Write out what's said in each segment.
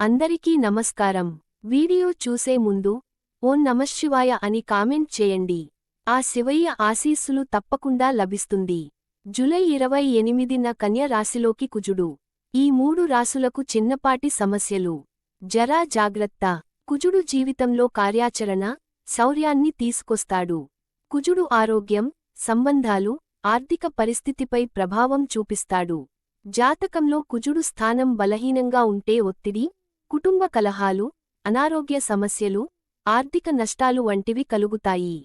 అందరికీ నమస్కారం. వీడియో చూసే ముందు ఓం నమశివాయ అని కామెంట్ చేయండి. ఆ శివయ్య ఆశీస్సులు తప్పకుండా లభిస్తుంది. జులై ఇరవై ఎనిమిదిన కన్య రాశిలోకి కుజుడు. ఈ మూడు రాసులకు చిన్నపాటి సమస్యలు. జరా జాగ్రత్త. కుజుడు జీవితంలో కార్యాచరణ శౌర్యాన్ని తీసుకొస్తాడు. కుజుడు ఆరోగ్యం సంబంధాలు ఆర్థిక పరిస్థితిపై ప్రభావం చూపిస్తాడు. జాతకంలో కుజుడు స్థానం బలహీనంగా ఉంటే ఒత్తిడి కుటుంబ కలహాలు అనారోగ్య సమస్యలు ఆర్థిక నష్టాలు వంటివి కలుగుతాయి.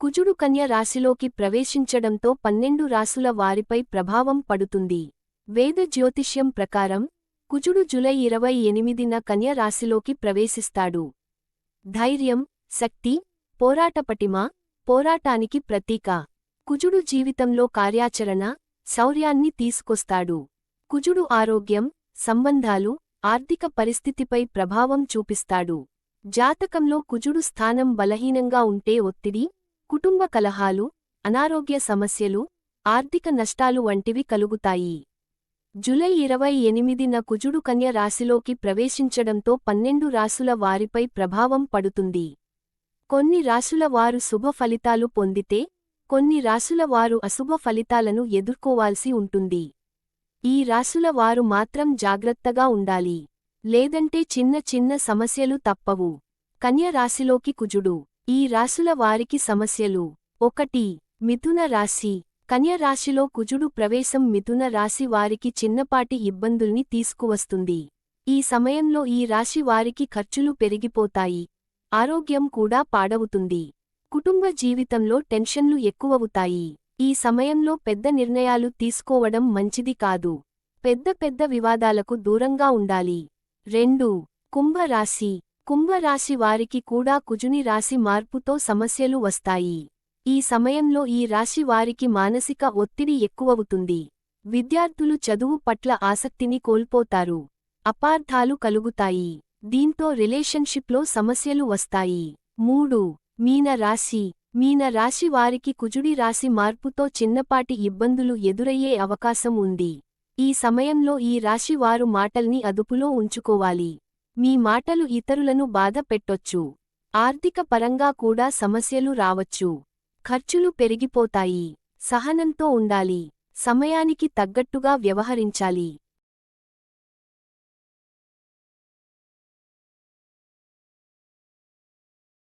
కుజుడు కన్య రాశిలోకి ప్రవేశించడంతో పన్నెండు రాసుల వారిపై ప్రభావం పడుతుంది. వేద జ్యోతిష్యం ప్రకారం కుజుడు జులై ఇరవై ఎనిమిదిన కన్య రాశిలోకి ప్రవేశిస్తాడు. ధైర్యం శక్తి పోరాటపటిమ పోరాటానికి ప్రతీక. కుజుడు జీవితంలో కార్యాచరణ శౌర్యాన్ని తీసుకొస్తాడు. కుజుడు ఆరోగ్యం సంబంధాలు ఆర్థిక పరిస్థితిపై ప్రభావం చూపిస్తాడు. జాతకంలో కుజుడు స్థానం బలహీనంగా ఉంటే ఒత్తిడి కుటుంబ కలహాలు అనారోగ్య సమస్యలు ఆర్థిక నష్టాలు వంటివి కలుగుతాయి. జులై ఇరవై ఎనిమిదిన కుజుడు కన్య రాశిలోకి ప్రవేశించడంతో పన్నెండు రాసుల వారిపై ప్రభావం పడుతుంది. కొన్ని రాసుల వారు శుభ ఫలితాలు పొందితే కొన్ని రాసుల వారు అశుభ ఫలితాలను ఎదుర్కోవాల్సి ఉంటుంది. ఈ రాసుల వారు మాత్రం జాగ్రత్తగా ఉండాలి. లేదంటే చిన్న చిన్న సమస్యలు తప్పవు. కన్య రాశిలోకి కుజుడు. ఈ రాసుల వారికి సమస్యలు. ఒకటి మిథున రాశి. కన్య రాశిలో కుజుడు ప్రవేశం మిథున రాశి వారికి చిన్నపాటి ఇబ్బందుల్ని తీసుకువస్తుంది. ఈ సమయంలో ఈ రాశి వారికి ఖర్చులు పెరిగిపోతాయి. ఆరోగ్యం కూడా పాడవుతుంది. కుటుంబ జీవితంలో టెన్షన్లు ఎక్కువవుతాయి. ఈ సమయంలో పెద్ద నిర్ణయాలు తీసుకోవడం మంచిది కాదు. పెద్ద పెద్ద వివాదాలకు దూరంగా ఉండాలి. రెండు. కుంభరాశి. కుంభరాశి వారికి కూడా కుజుని రాశి మార్పుతో సమస్యలు వస్తాయి. ఈ సమయంలో ఈ రాశి వారికి మానసిక ఒత్తిడి ఎక్కువవుతుంది. విద్యార్థులు చదువు పట్ల ఆసక్తిని కోల్పోతారు. అపార్థాలు కలుగుతాయి. దీంతో రిలేషన్షిప్లో సమస్యలు వస్తాయి. మూడు. మీన రాశి మీన రాశి వారికి కుజుడి రాశి మార్పుతో చిన్నపాటి ఇబ్బందులు ఎదురయ్యే అవకాశం ఉంది. ఈ సమయంలో ఈ రాశి వారు మాటల్ని అదుపులో ఉంచుకోవాలి. మీ మాటలు ఇతరులను బాధ పెట్టొచ్చు. ఆర్థిక పరంగా కూడా సమస్యలు రావచ్చు. ఖర్చులు పెరిగిపోతాయి. సహనంతో ఉండాలి. సమయానికి తగ్గట్టుగా వ్యవహరించాలి.